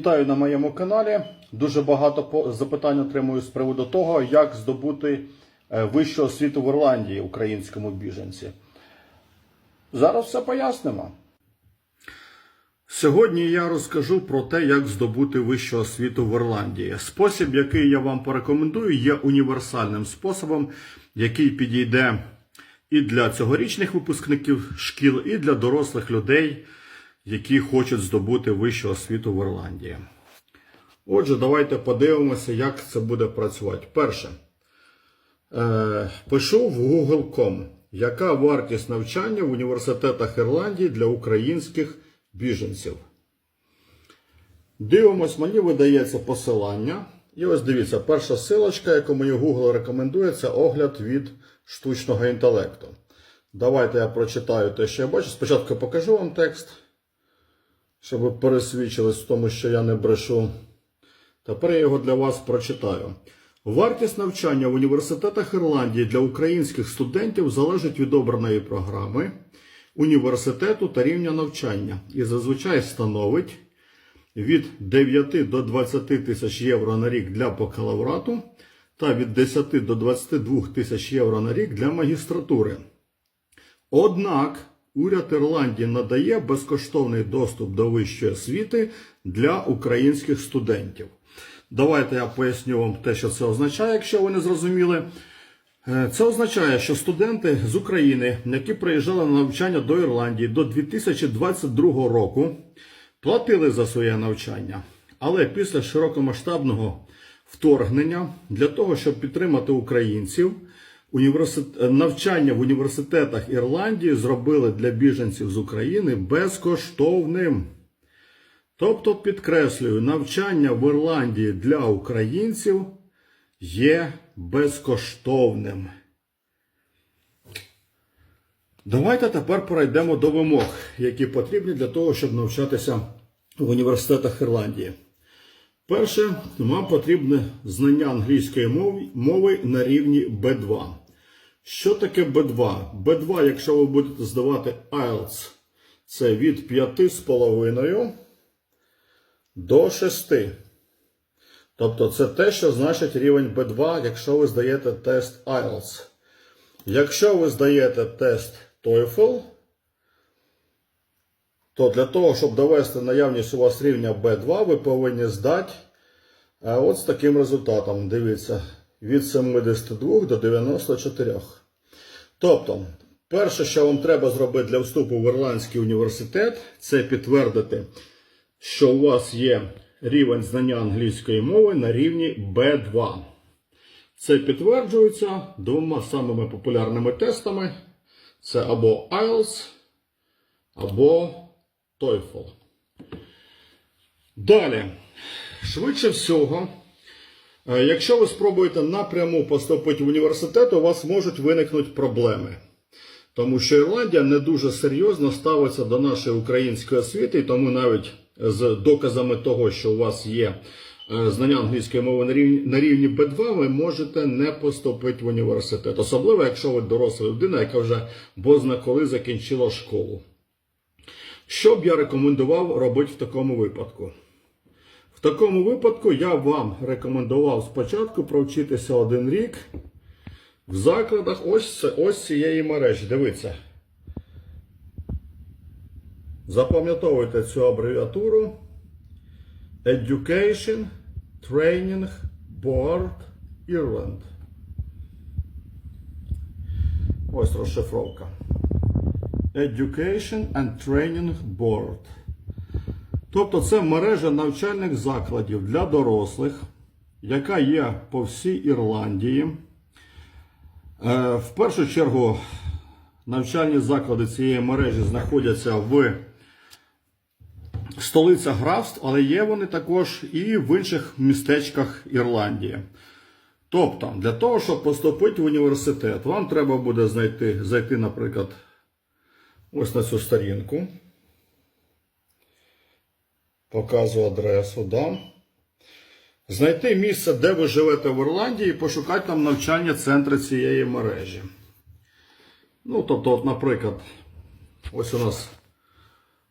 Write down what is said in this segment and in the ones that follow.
Вітаю на моєму каналі. Дуже багато запитань отримую з приводу того, як здобути е, вищу освіту в Ірландії українському біженці. Зараз все пояснимо. Сьогодні я розкажу про те, як здобути вищу освіту в Ірландії. Спосіб, який я вам порекомендую, є універсальним способом, який підійде і для цьогорічних випускників шкіл, і для дорослих людей, які хочуть здобути вищу освіту в Ірландії. Отже, давайте подивимося, як це буде працювати. Перше, е, пишу в Google.com, яка вартість навчання в університетах Ірландії для українських біженців. Дивимось, мені видається посилання. І ось дивіться, перша силочка, яку мені Google рекомендує, це огляд від штучного інтелекту. Давайте я прочитаю те, що я бачу. Спочатку покажу вам текст, щоб ви пересвідчились в тому, що я не брешу. Тепер я його для вас прочитаю. Вартість навчання в університетах Ірландії для українських студентів залежить від обраної програми, університету та рівня навчання і зазвичай становить від 9 до 20 тисяч євро на рік для бакалаврату та від 10 до 22 тисяч євро на рік для магістратури. Однак уряд Ірландії надає безкоштовний доступ до вищої освіти для українських студентів. Давайте я поясню вам те, що це означає, якщо ви не зрозуміли. Е, Це означає, що студенти з України, які приїжджали на навчання до Ірландії до 2022 року, платили за своє навчання. Але після широкомасштабного вторгнення для того, щоб підтримати українців, університ... е, навчання в університетах Ірландії зробили для біженців з України безкоштовним. Тобто, підкреслюю, навчання в Ірландії для українців є безкоштовним. Давайте тепер перейдемо до вимог, які потрібні для того, щоб навчатися в університетах Ірландії. Перше, вам потрібне знання англійської мови, на рівні B2. Що таке B2? B2, якщо ви будете здавати IELTS, це від 5,5 до 6. Тобто це те, що значить рівень B2, якщо ви здаєте тест IELTS. Якщо ви здаєте тест TOEFL, то для того, щоб довести наявність у вас рівня B2, ви повинні здати е, от з таким результатом. Дивіться, від 72 до 94. Тобто, перше, що вам треба зробити для вступу в Ірландський університет, це підтвердити, що у вас є рівень знання англійської мови на рівні B2. Це підтверджується двома самими популярними тестами: це або IELTS, або TOEFL. Далі, швидше всього, якщо ви спробуєте напряму поступити в університет, у вас можуть виникнути проблеми. Тому що Ірландія не дуже серйозно ставиться до нашої української освіти, і тому навіть з доказами того, що у вас є е, знання англійської мови на рівні, на рівні B2, ви можете не поступити в університет. Особливо, якщо ви доросла людина, яка вже бозна коли закінчила школу. Що б я рекомендував робити в такому випадку? В такому випадку я вам рекомендував спочатку провчитися один рік в закладах ось, ось цієї мережі. Дивіться. Запам'ятовуйте цю абревіатуру. Education Training Board Ireland. Ось розшифровка. Education and Training Board. Тобто це мережа навчальних закладів для дорослих, яка є по всій Ірландії. Е, В першу чергу навчальні заклади цієї мережі знаходяться в столицях графств, але є вони також і в інших містечках Ірландії. Тобто, для того, щоб поступити в університет, вам треба буде знайти, зайти, наприклад, ось на цю сторінку. Показую адресу, да. Знайти місце, де ви живете в Ірландії, і пошукати там навчальні центри цієї мережі. Ну, тобто, от, наприклад, ось у нас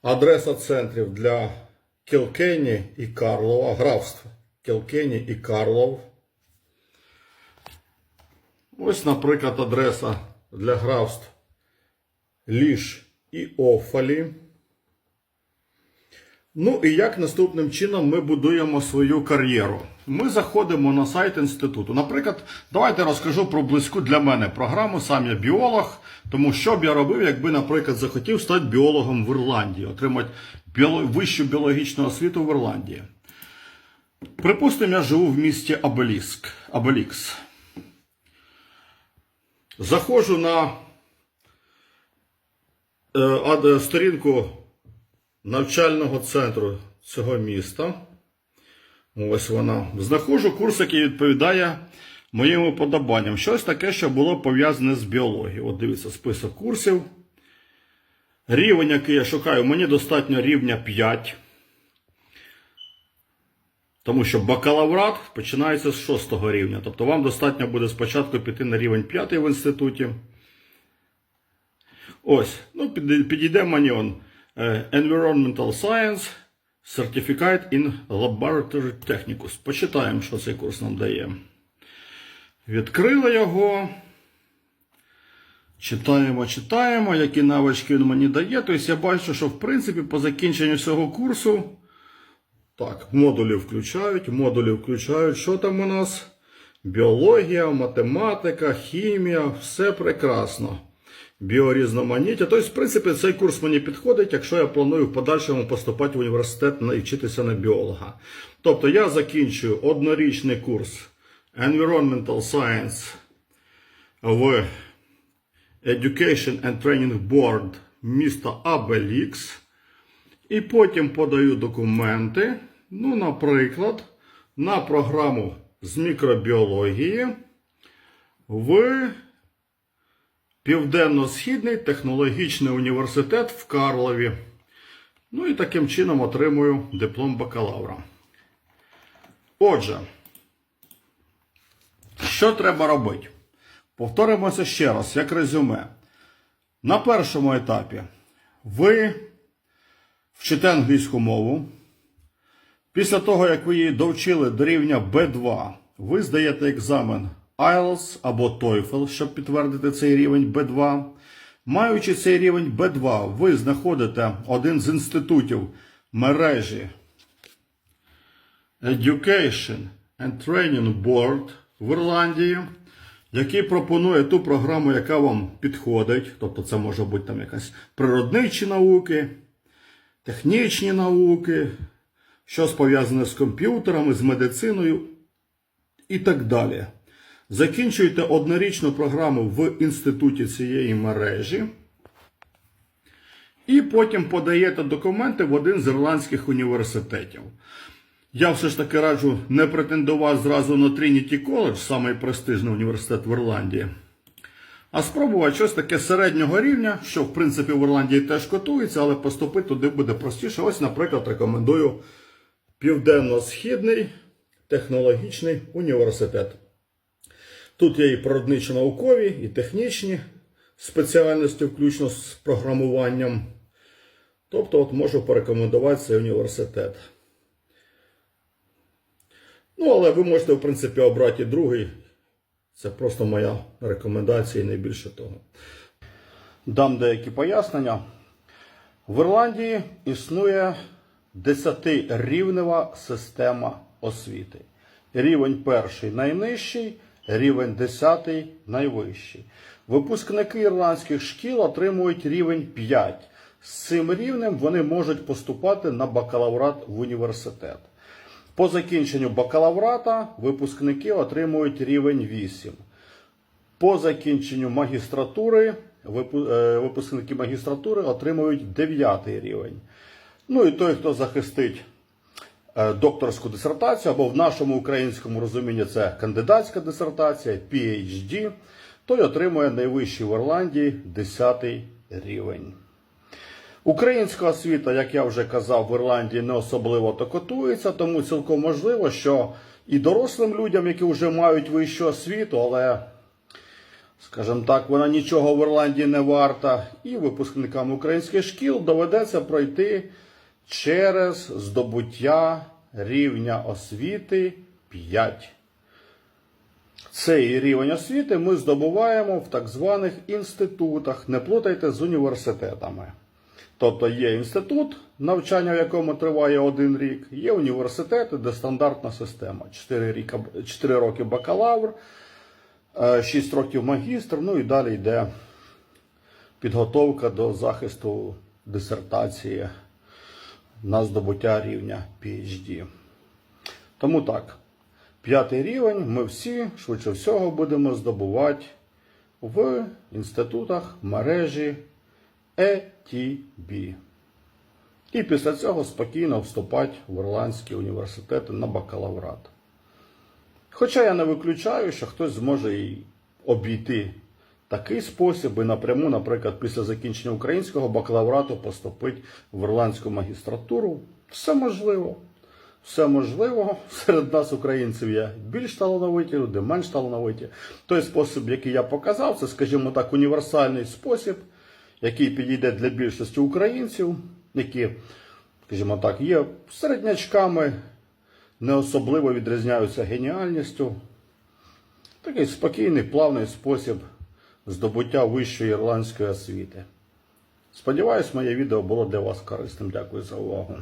адреса центрів для Кілкені і Карлова, графств Кілкені і Карлов. Ось, наприклад, адреса для графств Ліш і Офалі. Ну і як наступним чином ми будуємо свою кар'єру? Ми заходимо на сайт інституту. Наприклад, давайте розкажу про близьку для мене програму. Сам я біолог. Тому що б я робив, якби, наприклад, захотів стати біологом в Ірландії, отримати вищу біологічну освіту в Ірландії. Припустимо, я живу в місті Абеліск, Абелікс. Заходжу на е, сторінку навчального центру цього міста. Ось вона. Знаходжу курс, який відповідає моїм уподобанням. Щось таке, що було пов'язане з біологією. От дивіться, список курсів. Рівень, який я шукаю, мені достатньо рівня 5. Тому що бакалаврат починається з 6 рівня. Тобто вам достатньо буде спочатку піти на рівень 5 в інституті. Ось, ну, під- підійде мені. Е, Environmental Science Certificate in Laboratory Technicus. Почитаємо, що цей курс нам дає. Відкрили його. Читаємо, читаємо, які навички він мені дає. Тобто я бачу, що в принципі по закінченню цього курсу. Так, модулі включають, модулі включають. Що там у нас? Біологія, математика, хімія, все прекрасно. Біорізноманіття. Тобто, в принципі, цей курс мені підходить, якщо я планую в подальшому поступати в університет і вчитися на біолога. Тобто я закінчую однорічний курс Environmental Science в Education and Training Board міста Абелікс. І потім подаю документи, ну, наприклад, на програму з мікробіології в Південно-Східний технологічний університет в Карлові. Ну і таким чином отримую диплом бакалавра. Отже, що треба робити? Повторимося ще раз, як резюме. На першому етапі ви вчите англійську мову. Після того, як ви її довчили до рівня B2, ви здаєте екзамен IELTS або TOEFL, щоб підтвердити цей рівень B2. Маючи цей рівень B2, ви знаходите один з інститутів мережі Education and Training Board в Ірландії, який пропонує ту програму, яка вам підходить. Тобто це може бути там якась природничі науки, технічні науки, щось пов'язане з комп'ютерами, з медициною і так далі. Закінчуєте однорічну програму в інституті цієї мережі. І потім подаєте документи в один з ірландських університетів. Я все ж таки раджу не претендувати зразу на Trinity College, самий престижний університет в Ірландії, а спробувати щось таке середнього рівня, що в принципі в Ірландії теж котується, але поступити туди буде простіше. Ось, наприклад, рекомендую Південно-Східний технологічний університет. Тут є і природничо-наукові, і технічні спеціальності, включно з програмуванням. Тобто, от можу порекомендувати цей університет. Ну, але ви можете, в принципі, обрати і другий. Це просто моя рекомендація і не більше того. Дам деякі пояснення. В Ірландії існує 10-рівнева система освіти. Рівень перший найнижчий, рівень 10 найвищий. Випускники ірландських шкіл отримують рівень 5. З цим рівнем вони можуть поступати на бакалаврат в університет. По закінченню бакалаврата випускники отримують рівень 8. По закінченню магістратури е, випускники магістратури отримують 9 рівень. Ну і той, хто захистить докторську дисертацію, або в нашому українському розумінні це кандидатська дисертація, PhD, той отримує найвищий в Ірландії 10 рівень. Українська освіта, як я вже казав, в Ірландії не особливо то котується, тому цілком можливо, що і дорослим людям, які вже мають вищу освіту, але, скажімо так, вона нічого в Ірландії не варта, і випускникам українських шкіл доведеться пройти через здобуття рівня освіти 5. Цей рівень освіти ми здобуваємо в так званих інститутах. Не плутайте з університетами. Тобто є інститут, навчання в якому триває один рік, є університети, де стандартна система. 4, ріка, 4 роки бакалавр, 6 років магістр, ну і далі йде підготовка до захисту дисертації на здобуття рівня PhD. Тому так, п'ятий рівень ми всі, швидше всього, будемо здобувати в інститутах мережі ETB. І після цього спокійно вступати в ірландські університети на бакалаврат. Хоча я не виключаю, що хтось зможе і обійти такий спосіб і напряму, наприклад, після закінчення українського бакалаврату поступити в ірландську магістратуру. Все можливо. Все можливо. Серед нас, українців, є більш талановиті люди, менш талановиті. Той спосіб, який я показав, це, скажімо так, універсальний спосіб, який підійде для більшості українців, які, скажімо так, є середнячками, не особливо відрізняються геніальністю. Такий спокійний, плавний спосіб здобуття вищої ірландської освіти. Сподіваюсь, моє відео було для вас корисним. Дякую за увагу.